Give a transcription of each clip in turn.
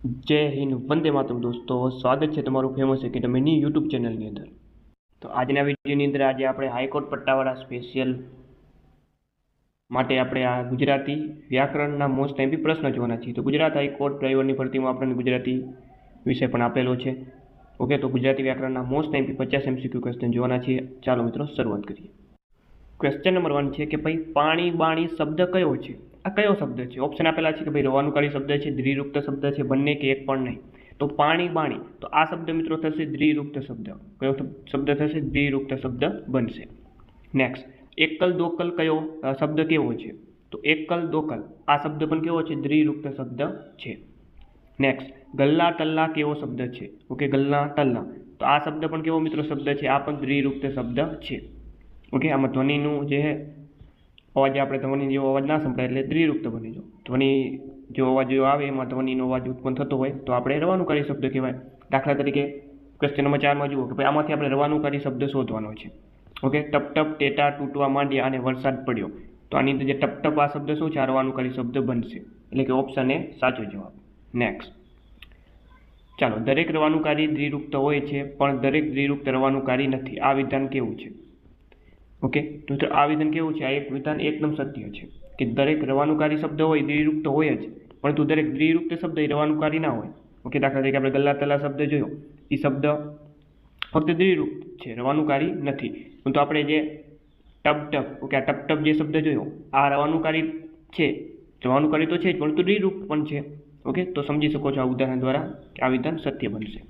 જય હિન્દ, વંદે માતરમ દોસ્તો. સ્વાગત છે તમારું ફેમસ એકેડમીની યુટ્યુબ ચેનલની અંદર. તો આજના વિડીયોની અંદર આજે આપણે હાઈકોર્ટ પટ્ટાવાળા સ્પેશિયલ માટે આપણે આ ગુજરાતી વ્યાકરણના મોસ્ટ એમપી પ્રશ્ન જોવાના છીએ. તો ગુજરાત હાઈકોર્ટ ડ્રાઈવરની ભરતીમાં આપણને ગુજરાતી વિષય પણ આપેલો છે. ઓકે, તો ગુજરાતી વ્યાકરણના મોસ્ટ એમપી પચાસ એમસીક્યુ ક્વેશ્ચન જોવાના છીએ. ચાલો મિત્રો, શરૂઆત કરીએ. ક્વેશ્ચન નંબર વન છે કે ભાઈ પાણી બાણી શબ્દ કયો છે? આ કયો શબ્દ છે? ઓપ્શન આપેલા છે કે ભાઈ રવાનુકારી શબ્દ છે દ્વિરુક્ત શબ્દ છે, બંને કે એક પણ નહીં. તો પાણી બાણી. તો આ શબ્દ મિત્રો થશે દ્વિરુક્ત શબ્દ. કયો શબ્દ? થશે દ્વિરુક્ત શબ્દ બનશે. નેક્સ્ટ એકલ દોકલ કયો શબ્દ કેવો છે? તો એકલ દોકલ. આ શબ્દ પણ કેવો છે? દ્વિરુક્ત શબ્દ છે. નેક્સ્ટ ગલ્લા તલ્લા કેવો શબ્દ છે? ઓકે ગલ્લા તલ્લા. તો આ શબ્દ પણ કેવો મિત્રો શબ્દ છે? આ પણ દ્વિરુક્ત શબ્દ છે. ઓકે આમાં ધ્વનિનું જે અવાજ આપણે ધ્વનિ જેવો અવાજ ના સંભળાય એટલે દ્વિરુક્ત બની જો. ધ્વનિ જેવો અવાજ જો આવે, એમાં ધ્વનિનો અવાજ ઉત્પન્ન થતો હોય, તો આપણે રવાનુકારી શબ્દ કહેવાય. દાખલા તરીકે ક્વેશ્ચન નંબર ચારમાં જુઓ કે ભાઈ આમાંથી આપણે રવાનુકારી શબ્દ શોધવાનો છે. ઓકે, ટપ ટપ, ટેટા, તૂટવા માંડ્યા અને વરસાદ પડ્યો. તો આની અંદર જે ટપ ટપ આ શબ્દ શું છે? આ રવાનુકારી શબ્દ બનશે. એટલે કે ઓપ્શન એ સાચો જવાબ. નેક્સ્ટ ચાલો, દરેક રવાનુકારી દ્વિરુક્ત હોય છે, પણ દરેક દ્વિરુક્ત રવાનુકારી નથી. આ વિધાન કેવું છે? ઓકે? તો આ વિધાન કેવું છે? આ એક વિધાન એકદમ સત્ય છે કે દરેક રવાનુકારી શબ્દ હોય દ્વિરુક્ત હોય જ, પરંતુ દરેક દ્વિરુક્ત શબ્દ એ રવાનુકારી ના હોય. ઓકે? દાખલા તરીકે આપણે ગલ્લા તલા શબ્દ જોયો. એ શબ્દ ફક્ત દ્વિરુક્ત છે, રવાનુકારી નથી. પરંતુ આપણે જે ટપ ટપ ઓકે? આ ટપ ટપ જે શબ્દ જોયો, આ રવાનુકારી છે. રવાનુકારી તો છે જ, પરંતુ દ્વિરુક્ત પણ છે. ઓકે? તો સમજી શકો છો આ ઉદાહરણ દ્વારા કે આ વિધાન સત્ય બનશે.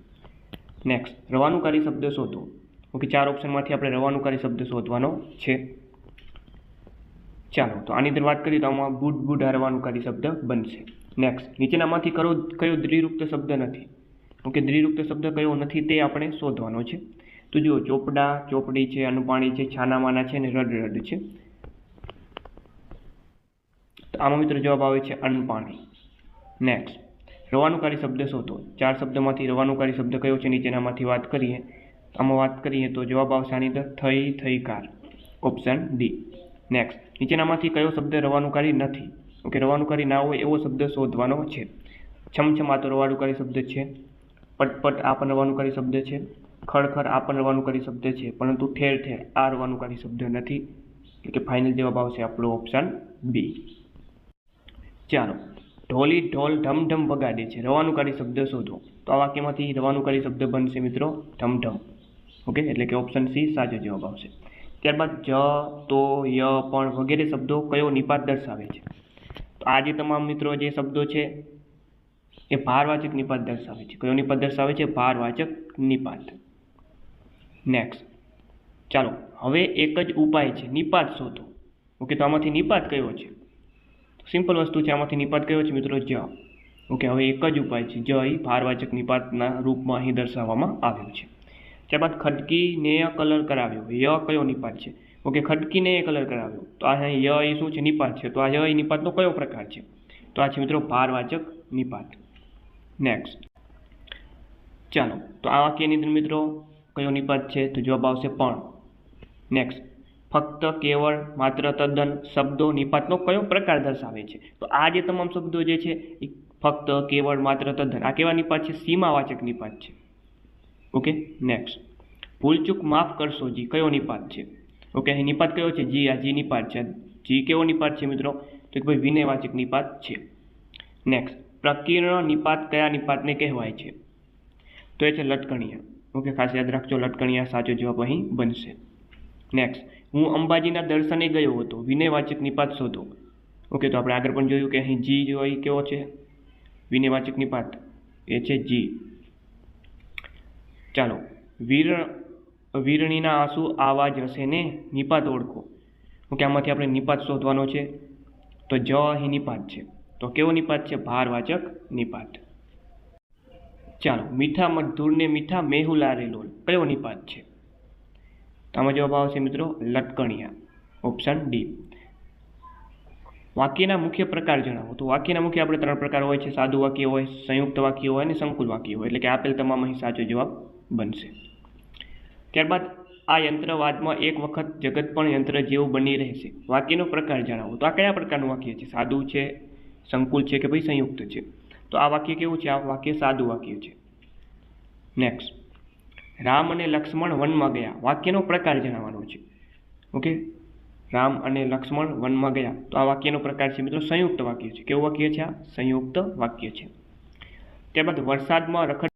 નેક્સ્ટ રવાનુકારી શબ્દ શોધો. ઓકે, ચાર ઓપ્શનમાંથી આપણે રવાનુકારી શબ્દ શોધવાનો છે. ચાલો, તો આની અંદર વાત કરીએ તો આમાં ગુડ આ રવાનુકારી શબ્દ બનશે. નેક્સ્ટ નીચેનામાંથી કયો કયો દ્વિરુક્ત શબ્દ નથી? ઓકે દ્વિરુક્ત શબ્દ કયો નથી તે આપણે શોધવાનો છે. તો જુઓ, ચોપડા, ચોપડી છે અનુપાણી છે, છાનામાના છે અને રડ રડ છે. તો આમાં મિત્રો જવાબ આવે છે અનપાણી નેક્સ્ટ રવાનુકારી શબ્દ શોધો. ચાર શબ્દમાંથી રવાનુકારી શબ્દ કયો છે? નીચેનામાંથી વાત કરીએ. આમાં વાત કરીએ તો જવાબ આવશે આની અંદર થઈ થઈ કાર. ઓપ્શન ડી નેક્સ્ટ નીચેનામાંથી કયો શબ્દ રવાનુકારી નથી? ઓકે રવાનુકારી ના હોય એવો શબ્દ શોધવાનો છે. છમછમ આ તો રવાનુકારી શબ્દ છે. પટપટ આ પણ રવાનુકારી શબ્દ છે. ખડખડ આ પણ રવાનુકારી શબ્દ છે. પરંતુ ઠેર ઠેર આ રવાનુકારી શબ્દ નથી. એટલે કે ફાઇનલ જવાબ આવશે આપણો ઓપ્શન બી ચાલો. ઢોલી ઢોલ ઢમઢમ વગાડે છે. રવાનુકારી શબ્દ શોધો. તો આ વાક્યમાંથી રવાનુકારી શબ્દ બનશે મિત્રો ઢમઢમ. ઓકે? એટલે કે ઓપ્શન સી સાચો જવાબ આવશે. ત્યારબાદ જ, તો, ય, પણ વગેરે શબ્દો કયો નિપાત દર્શાવે છે? તો આ જે તમામ મિત્રો જે શબ્દો છે, એ ભારવાચક નિપાત દર્શાવે છે. કયો નિપાત દર્શાવે છે? ભારવાચક નિપાત. નેક્સ્ટ ચાલો, હવે એક જ ઉપાય છે, નિપાત શોધો. ઓકે, તો આમાંથી નિપાત કયો છે? સિમ્પલ વસ્તુ છે, આમાંથી નિપાત કયો છે મિત્રો? જ. ઓકે, હવે એક જ ઉપાય છે, જ એ ભારવાચક નિપાતના રૂપમાં અહીં દર્શાવવામાં આવ્યું છે. ત્યારબાદ ખડકીને કલર કરાવ્યો. ય કયો નિપાત છે? ઓકે ખડકીને કલર કરાવ્યો. તો આ ય એ શું છે? નિપાત છે. તો આ ય નિપાતનો કયો પ્રકાર છે? તો આ છે મિત્રો ભારવાચક નિપાત. નેક્સ્ટ ચાલો, તો આ વાક્યની અંદર મિત્રો કયો નિપાત છે? તો જવાબ આવશે પણ. નેક્સ્ટ ફક્ત, કેવળ, માત્ર, તદ્દન શબ્દો નિપાતનો કયો પ્રકાર દર્શાવે છે? તો આ જે તમામ શબ્દો જે છે, એ ફક્ત, કેવળ, માત્ર, તદ્દન. આ કેવા નિપાત છે? સીમાવાચક નિપાત છે. ઓકે નેક્સ્ટ ભૂલચૂક માફ કરશો જી કયો નિપાત છે? ઓકે અહીં નિપાત કયો છે? જી, આ જી નિપાત છે. જી કેવો નિપાત છે મિત્રો? તો કે ભાઈ વિનયવાચક નિપાત છે. નેક્સ્ટ પ્રકીર્ણ નિપાત કયા નિપાતને કહેવાય છે? તો એ છે લટકણિયા. ઓકે ખાસ યાદ રાખજો, લટકણિયા સાચો જવાબ અહીં બનશે. નેક્સ્ટ હું અંબાજીના દર્શને ગયો હતો. વિનયવાચક નિપાત શોધો. ઓકે તો આપણે આગળ પણ જોયું કે અહીં જી જો કેવો છે? વિનયવાચક નિપાત એ છે જી. ચાલો, વીર, વીરણીના આંસુ આવાજ હશે ને? નિપાત ઓળખો. ઓકે આમાંથી આપણે નિપાત શોધવાનો છે? તો જ અહીં નિપાત છે. તો કેવો નિપાત છે? ભારવાચક નિપાત. ચાલો, મીઠા મધુરને મીઠા મેહુલારે લોલ. કયો નિપાત છે? આમાં જવાબ આવશે મિત્રો લટકણિયા. Option D. વાક્યના મુખ્ય પ્રકાર જણાવો. તો વાક્યના મુખ્ય આપણે ત્રણ પ્રકાર હોય છે. સાદું વાક્ય હોય, સંયુક્ત વાક્ય હોય અને સંકુલ વાક્ય હોય. એટલે કે આપેલ તમામ અહીં સાચો જવાબ બનશે. ત્યારબાદ આ યંત્રવાદમાં એક વખત જગત પણ યંત્ર જેવું બની રહેશે. વાક્યનો પ્રકાર જણાવો. તો આ કયા પ્રકારનું વાક્ય છે? સાદું છે, સંકુલ છે કે ભાઈ સંયુક્ત છે? તો આ વાક્ય કેવું છે? આ વાક્ય સાદું વાક્ય છે. નેક્સ્ટ રામ અને લક્ષ્મણ વનમાં ગયા. વાક્યનો પ્રકાર જણાવવાનો છે. ઓકે રામ અને લક્ષ્મણ વનમાં ગયા. તો આ વાક્યનો પ્રકાર છે મિત્રો સંયુક્ત વાક્ય છે. કેવું વાક્ય છે આ? સંયુક્ત વાક્ય છે. ત્યારબાદ વરસાદમાં રખડ